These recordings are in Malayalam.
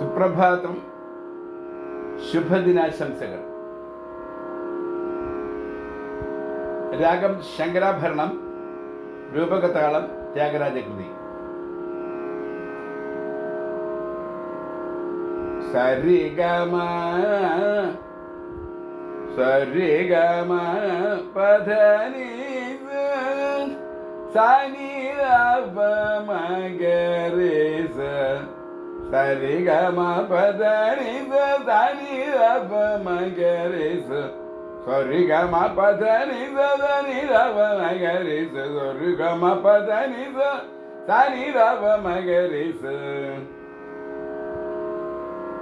സുപ്രഭാതം ശുഭദിനാശംസകൾ. രാഗം ശങ്കരാഭരണം രൂപകതാളം ത്യാഗരാജകൃതി. സരിഗമ സരിഗമ പധനി സനി മഗരേസ സരിഗമ പധനി സനി മഗരേസ സരിഗമ പധനി സനി മഗരേസ സരിഗമ പധനി സനി മഗരേസ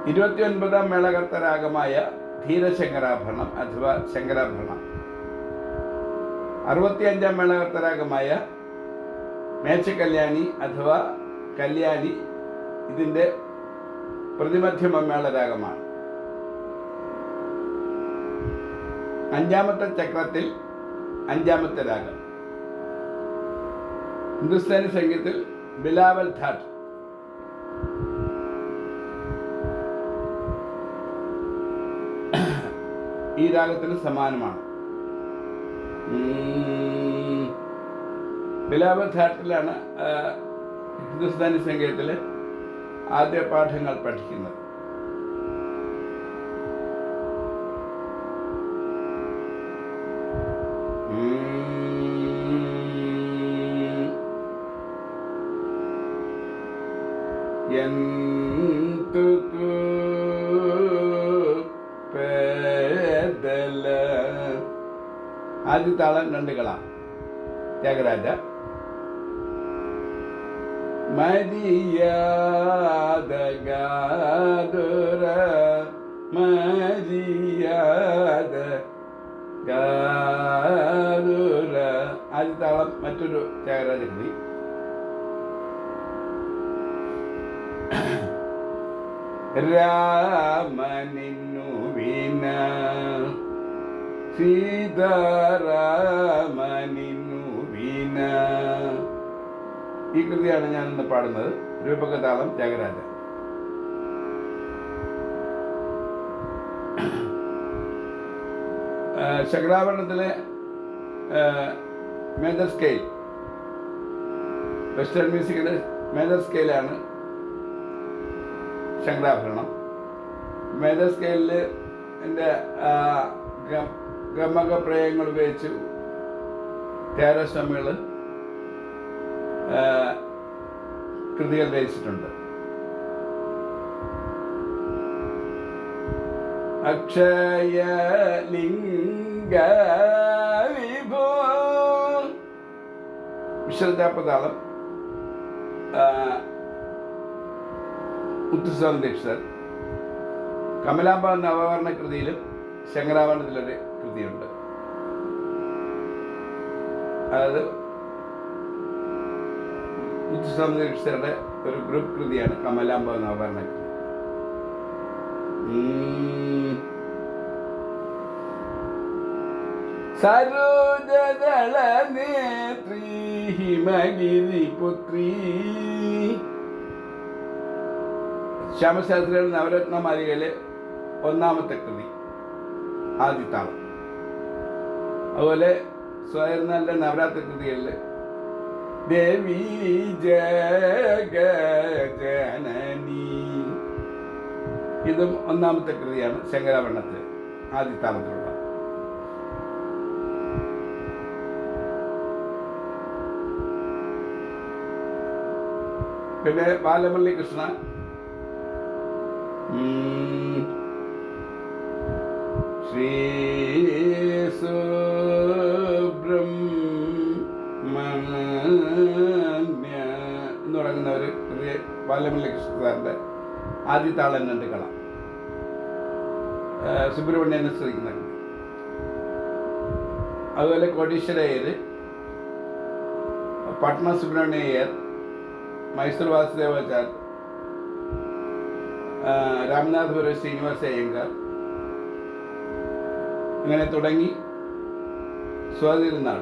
ഇരുപത്തിയൊൻപതാം മേളകർത്തരാഗമായ ധീരശങ്കരാഭരണം അഥവാ ശങ്കരാഭരണം അറുപത്തിയഞ്ചാം മേളകർത്തരാഗമായ മേച്ചക്കല്യാണി അഥവാ കല്യാണി ഇതിന്റെ പ്രതിമധ്യമ മേളരാഗമാണ് അഞ്ചാമത്തെ ചക്രത്തിൽ അഞ്ചാമത്തെ രാഗം. ഹിന്ദുസ്ഥാനി സംഗീതത്തിൽ ബിലാവൽ ധാട്ട് ഈ രാഗത്തിന് സമാനമാണ്. ബിലാവൽ ധാട്ടിലാണ് ഹിന്ദുസ്ഥാനി സംഗീതത്തിലെ ആദ്യ പാഠങ്ങൾ പഠിക്കുന്നത്. ഉം. എന്തുകു പേദല ആദ്യ താളം രണ്ട് ത്യാഗരാജ. മരിയാദ ഗാതുര മരിയാദ ഗാതുര ആദ്യ മറ്റൊരു രാമനിന്നു വിന സീതാരാമനിന്നു ഈ കൃതിയാണ് ഞാൻ ഇന്ന് പാടുന്നത്. രൂപകതാളം ത്യാഗരാജ ആ, ശങ്കരാഭരണത്തിലെ മേജർ സ്കെയിൽ. വെസ്റ്റേൺ മ്യൂസിക്കിന്റെ മേജർ സ്കെയിലാണ് ശങ്കരാഭരണം മേജർ സ്കെയിലിൽ എന്റെ ഗമക പ്രയങ്ങൾ ഉപയോഗിച്ച് ത്യാഗസ്വാമികൾ കൃതികൾ രചിച്ചിട്ടുണ്ട്. അക്ഷയലിംഗ വിഭോ വിശ്വജാപതാളം ഉത്തുസ്വാമി ദീക്ഷിതർ കമലാംബ നവവർണ കൃതിയിലും ശങ്കരാഭരണത്തിലൊരു കൃതിയുണ്ട്. അതായത് ദീക്ഷിതരുടെ ഒരു ഗ്രൂപ്പ് കൃതിയാണ് കമലാംബ ഉം. സരോജദള നേത്രീ ഹിമഗിരി പുത്രീ. ശ്യാമശാസ്ത്രിയുടെ നവരത്ന മാലികയിലെ ഒന്നാമത്തെ കൃതി ആദ്യത്താളം അതുപോലെ സ്വയർനാലിന്റെ നവരാത്രി കൃതികളിൽ ദേവി ജഗജനനി. ഇതും ഒന്നാമത്തെ കൃതിയാണ് ശങ്കരാഭരണത്തിൽ ആദ്യത്താളത്തിലുള്ള പിന്നെ ബാലമുരളി കൃഷ്ണ. ശ്രീ കൃതി ബാലമുരളി ആദ്യത്തെ ആദ്യ താളം രണ്ട് കള സുബ്രഹ്മണ്യനെ ശ്രദ്ധിക്കുന്ന കൃതി അതുപോലെ കോടീശ്വരയ്യർ പട്ന സുബ്രഹ്മണ്യയ്യർ മൈസൂർ വാസുദേവാചാർ ആ, രാമനാഥപുരം ശ്രീനിവാസ അയ്യങ്കാർ അങ്ങനെ തുടങ്ങി സ്വാതിരുന്നാൾ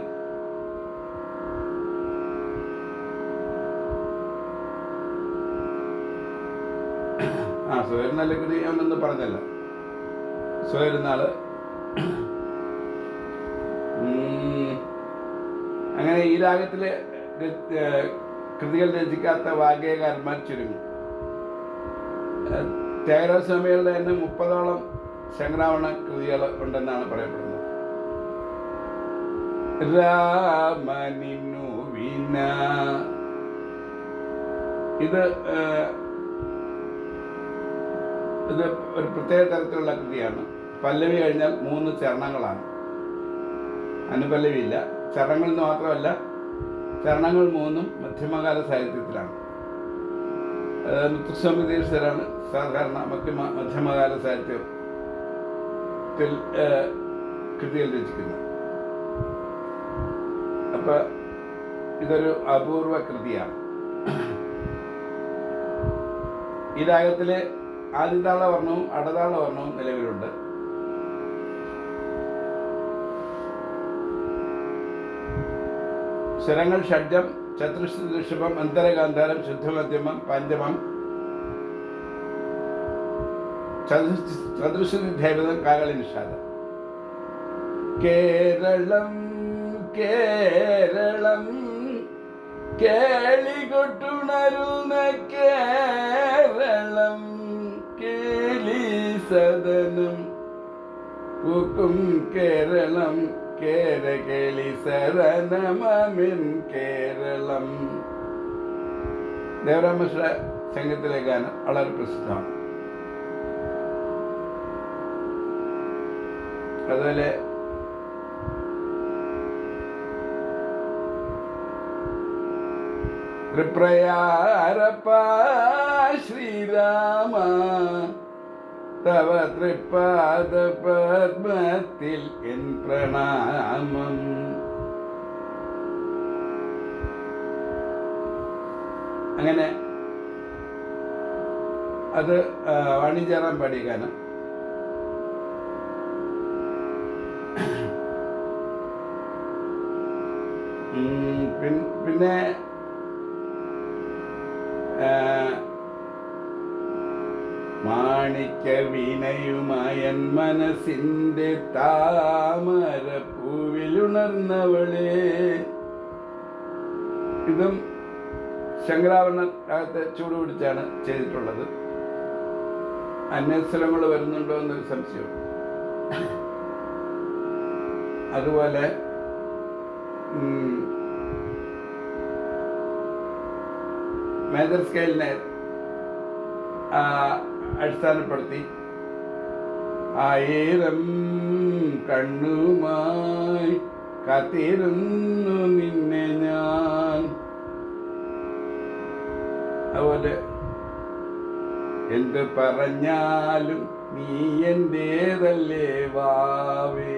ആ അല്ലെങ്കിൽ കൃതി പറഞ്ഞല്ല സ്വയരുന്നാൾ അങ്ങനെ ഈ രാഗത്തിലെ കൃതികൾ രചിക്കാത്ത വാഗ്യകാരന്മാർ ചുരുങ്ങി. തേരസ്വാമികളുടെ തന്നെ മുപ്പതോളം ശങ്കരാവണ കൃതികൾ ഉണ്ടെന്നാണ് പറയപ്പെടുന്നത്. രാമനിന്നു വിന ഇത് ഇത് ഒരു പ്രത്യേക തരത്തിലുള്ള കൃതിയാണ്. പല്ലവി കഴിഞ്ഞാൽ മൂന്ന് ചരണങ്ങളാണ്. അനുപല്ലവിയില്ല. ചരണങ്ങൾ എന്ന് മാത്രമല്ല ചരണങ്ങൾ മൂന്നും മധ്യമകാല സാഹിത്യത്തിലാണ്. മുത്തുസ്വാമിതീശ്വരാണ് സാധാരണ മധ്യമ മധ്യമകാല സാഹിത്യത്തിൽ കൃതികൾ രചിക്കുന്നത് അപ്പൊ ഇതൊരു അപൂർവ കൃതിയാണ്. ഈ രാഗത്തിലെ ആദിതാള വർണവും അടതാള വർണവും നിലവിലുണ്ട്. സ്വരങ്ങൾ ഷഡ്ജം ഋഷഭം അന്തരഗാന്ധാരം ശുദ്ധമധ്യമം പഞ്ചമം. ചതുർശ്രു- ചതുർശ്രുതി ധൈവതം കാകളി നിഷാദം. കേരളം കേരളം കേളികൊട്ടുണരുന്ന കേരളം. സദനം പൂക്കും കേരളം കേരകളി സരനമിൻ കേരളം. ദേവരാമകൃഷ്ണ സംഘത്തിലെ ഗാനം വളരെ പ്രസിദ്ധമാണ്. അതുപോലെ ത്രിപ്രയാരപ്പ ശ്രീരാമ തവ തൃപ്പാദ പത്മത്തിൽ എൻ പ്രണാമം. അങ്ങനെ അത് ആ, വാണിജ്യറാം പാടിയ ഗാനം പിന്നെ മാണിക്യ വീണയുമായൻ മനസ്സിന്റെ താമര പൂവിലുണർന്നവളേ ഇതും ശങ്കരാഭരണ രാഗത്തെ ചൂടുപിടിച്ചാണ് ചെയ്തിട്ടുള്ളത്. അന്യസ്ഥലങ്ങൾ വരുന്നുണ്ടോ എന്നൊരു സംശയം അതുപോലെ മേജർ സ്കെയിലിനെ അടിസ്ഥാനപ്പെടുത്തി ആയിരം കണ്ണുമായി കാത്തിരുന്നു നിന്നെ ഞാൻ. അതുപോലെ എന്ത് പറഞ്ഞാലും നീ എന്റേതല്ലേ വാവേ.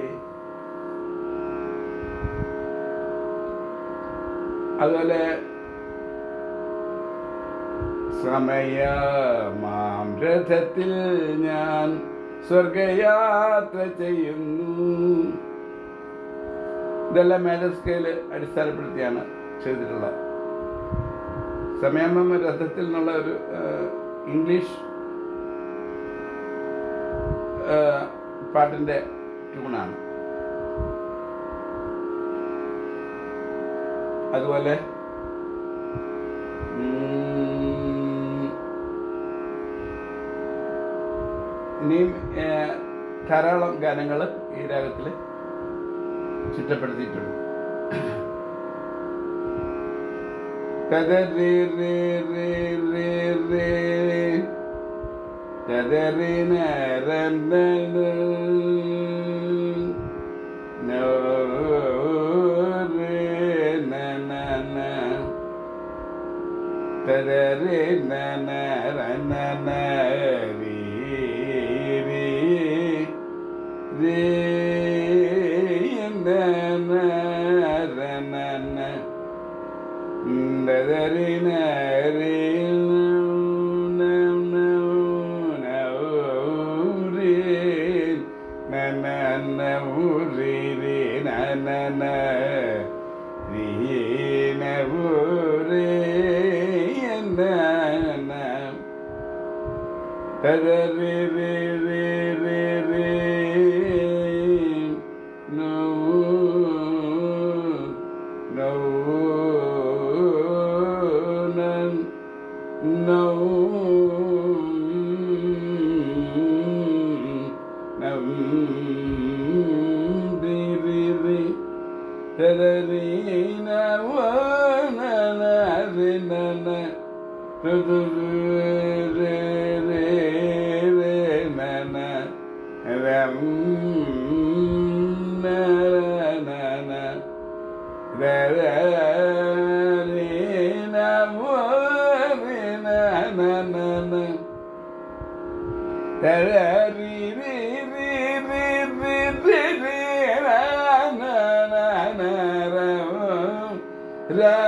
അതുപോലെ സമയമാം രഥത്തിൽ ഞാൻ സ്വർഗയാത്ര ചെയ്യുന്നു. ഇതെല്ലാം മേജർ സ്കെയിൽ അടിസ്ഥാനപ്പെടുത്തിയാണ് ചെയ്തിട്ടുള്ളത്. സമയമ്മ രഥത്തിൽ എന്നുള്ള ഒരു ഇംഗ്ലീഷ് പാട്ടിന്റെ ട്യൂണാണ് അതുപോലെ ഇനിയും ധാരാളം ഗാനങ്ങൾ ഈ രാഗത്തിൽ ചിട്ടപ്പെടുത്തിയിട്ടുണ്ട്. കദറി റേ റേ ರಿ ರೇ ನನ ರೀನವು ರೇ ನನ ತರ ರೇ ರೇ la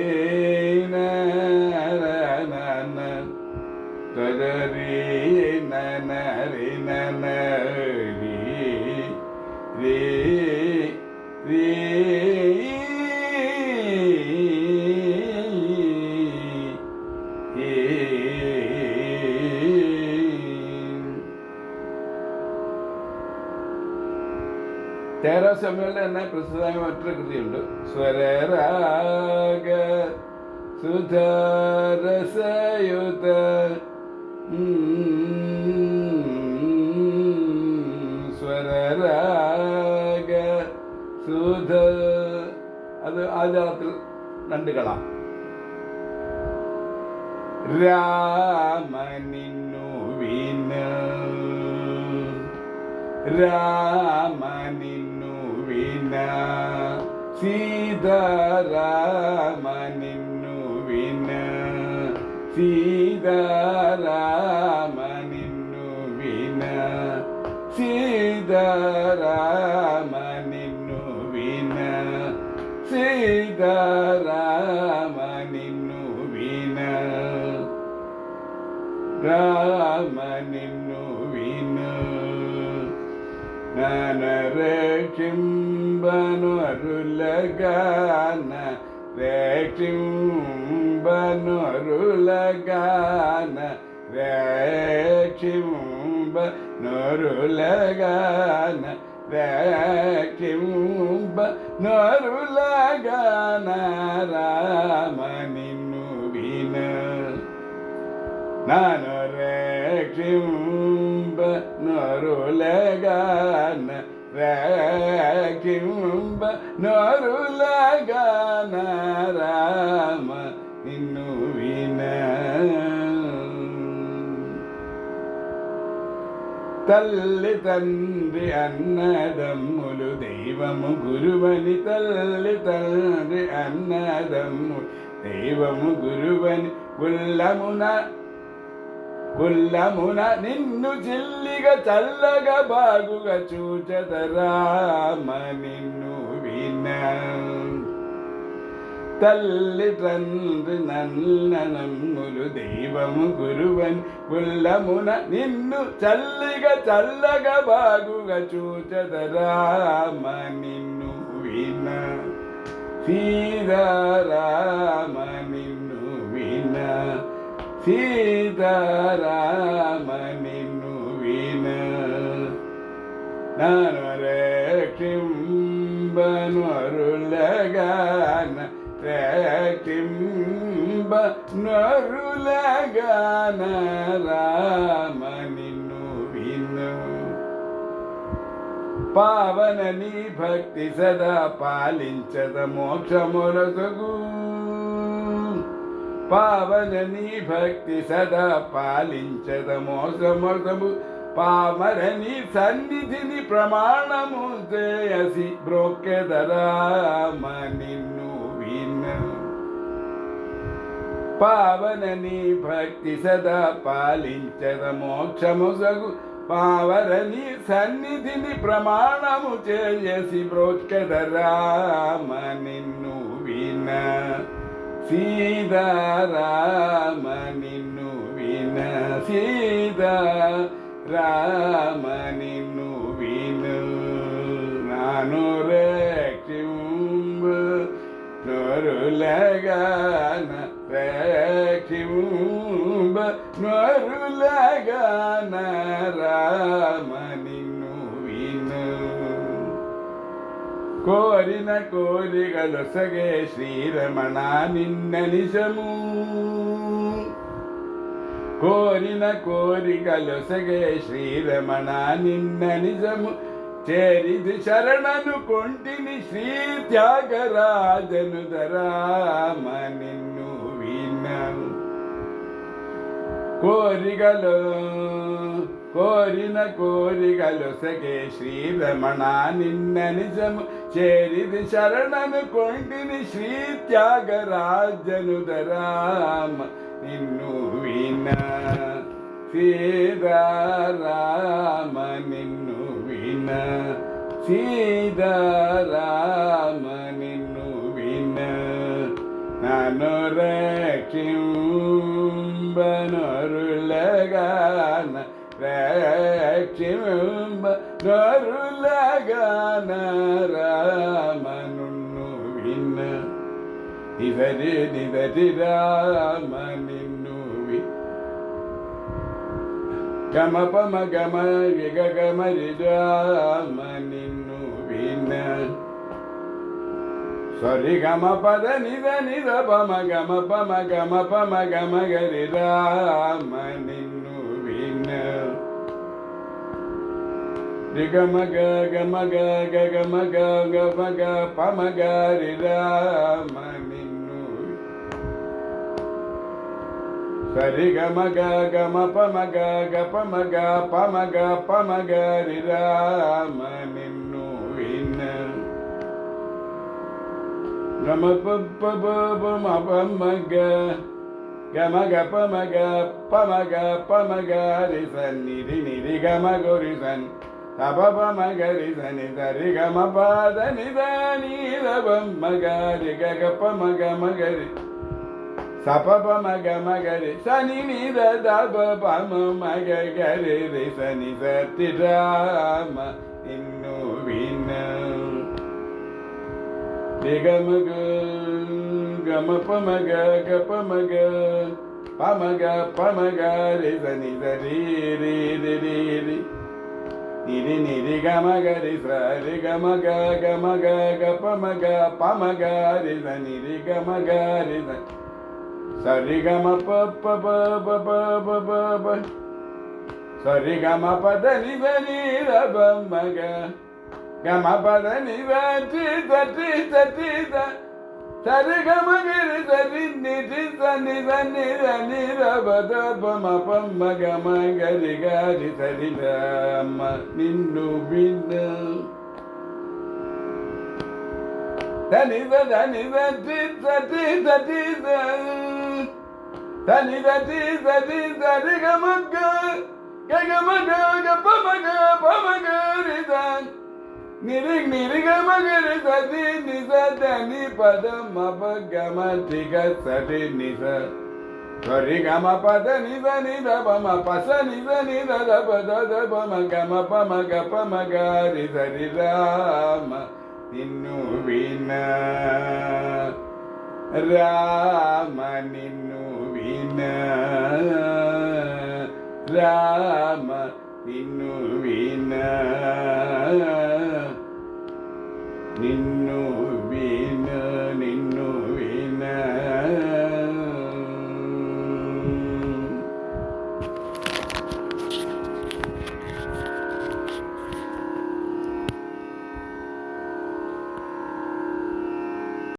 സമയങ്ങളിൽ തന്നെ പ്രസിദ്ധമായ മറ്റൊരു കൃതിയുണ്ട്. സ്വരരാഗ സുധരസയുത സ്വരരാഗ സുധ. അത് ആദ്യത്തിൽ രണ്ട് കള. രാമനിന്നു രാമനിന്നു വിന സീതാരാമനിന്നു വിന സീതാരാമനിന്നു വിന സീതാരാമനിന്നു വിന സീതാരാമനിന്നു വിന രാമനിന്നു രക്ഷിംബനൊരുലഗാന രക്ഷിംബനൊരുലഗാന രക്ഷിംബനൊരുലഗാന രക്ഷിംബനൊരുലഗാന രാമനിന്നു ഭിന നാനു രക്ഷിം ഗാന കിംബ നോരുല ഗാന രാമ നിന്നു വിന തല്ലി തന്ത്രി അന്നദമ്മുലു ദൈവമു ഗുരുവനി തല്ലി തന്ത്രി അന്നദമ്മു ദൈവമു ഗുരുവനി ഉള്ളമുന ఉల్లమున నిన్ను చిల్లిగా చల్లగా బాగుగా చూచదరామ నిన్ను విన. తల్లి తండ్రి నన్ననమ్ములు దైవము గురువని. ఉల్లమున నిన్ను చల్లిగా చల్లగా బాగుగా చూచదరామ నిన్ను విన. సీతారామ నిన్ను విన. సీతారామనిన్ను విన నను రేక్షింబను అరులగాన రేక్షింబ నరులగాన రామ నిన్ను విన పావన నీ భక్తి సదా పాలించద మోక్షమురసగు పావనని భక్తి సదా పాలించద మోసమోసము పామరని సన్నిధిని ప్రమాణము చేయసి బ్రోక్కెదరామ నిన్ను విన్న. పావనని భక్తి సదా పాలించద మోక్షముసగు పావరని సన్నిధిని ప్రమాణము చేయసి బ్రోక్కెదరామ నిన్ను విన్న. சீதாராம நின்னுவின சீதா ராம நின்னுவின நானூறு தொருலகான ரேக்கிம்பு కోరిన కోరిగలొసగే శ్రీరమణ నిన్న నిజము. కోరిన కోరికలు సగే శ్రీరమణ నిన్న నిజము. చేరిది శరణను కొంటిని శ్రీ త్యాగరాజను ధరామ నిన్ను విన్నాను కోరికలు కోరిన కోరికలు సగే శ్రీరమణ నిన్న నిజము. ചേരിത് ശരണന് കൊണ്ടിന് ശ്രീ ത്യാഗരാജനുദരാമ നിന്നു വീണ സീതാരാമ നിന്നു വീണ സീതാരാമ നിന്നു വീണ നിന്നുവിന നാനൊരക്കിംബനൊരുലകാന രക്ഷിമ്പ ഗരുലഗനരാമനുണ്ണു ഇന്ന് ഇവര് നിവര് രാമനിന്നുവി ഗമപമ ഗമ വിഗമരി രാമനിന്നു വിന്ന ಸರಿ ಗಮ ಪದ ನಿಧ ನಿಧ ಪಮ ಗಮ ಪಮ ಗಮ ಪಮ ಗಮ ಗರಿ ರಾಮನಿ Digamaga, gamaga, gagamaga, gavaga, pamaga, rida, maminu. Sarigamaga, gamapamaga, gapamaga, pamaga, pamaga, rida, maminu. Gamapapapamapamaga, gamaga, pamaga, pamaga, pamaga, rizan, nidi, nidi, gamago, rizan. అపప మగరి ధని ధరి గమ పాదని ధని మగరి గగప మగ మగరి సపప మగ మగరి సని నిద దబ పమ మగ గరి రి సని సతి రామ ఇన్ను విన రిగమగ గమప మగ గప మగ పమగ పమగ రి సని సరి రి రి రి నిరి నిరి గమ గరి స రి గ గమ గ గ పమ గ పమ గ రి స నిరి గమ గ రి స సరి గమ ప ప ప ప ప ప ప ప సరి గమ పద ని ద ని ర బ మ గ గమ పద ని ద టి ద టి ద టి ద సరిగమగిరి సరి నిధి సని సని రని రవద పమ పమ్మ గమ గరి గారి సరి రామ నిన్ను బిన్న సని సని సతి సతి సతి సని సతి సతి సరి గమగ గగమగ పమగ పమగ రిదాన్ నిరి నిరిగమ గరి సది నిస దని పద మప గమ టిగ సటి నిస ధరి గమ పద నిద నిద బమ పస నిద నిద దబ దద బమ గమ పమ గ పమ గారి సరి రామ నిన్ను విన రామ నిన్ను విన రామ నిన్ను వినా నిన్ను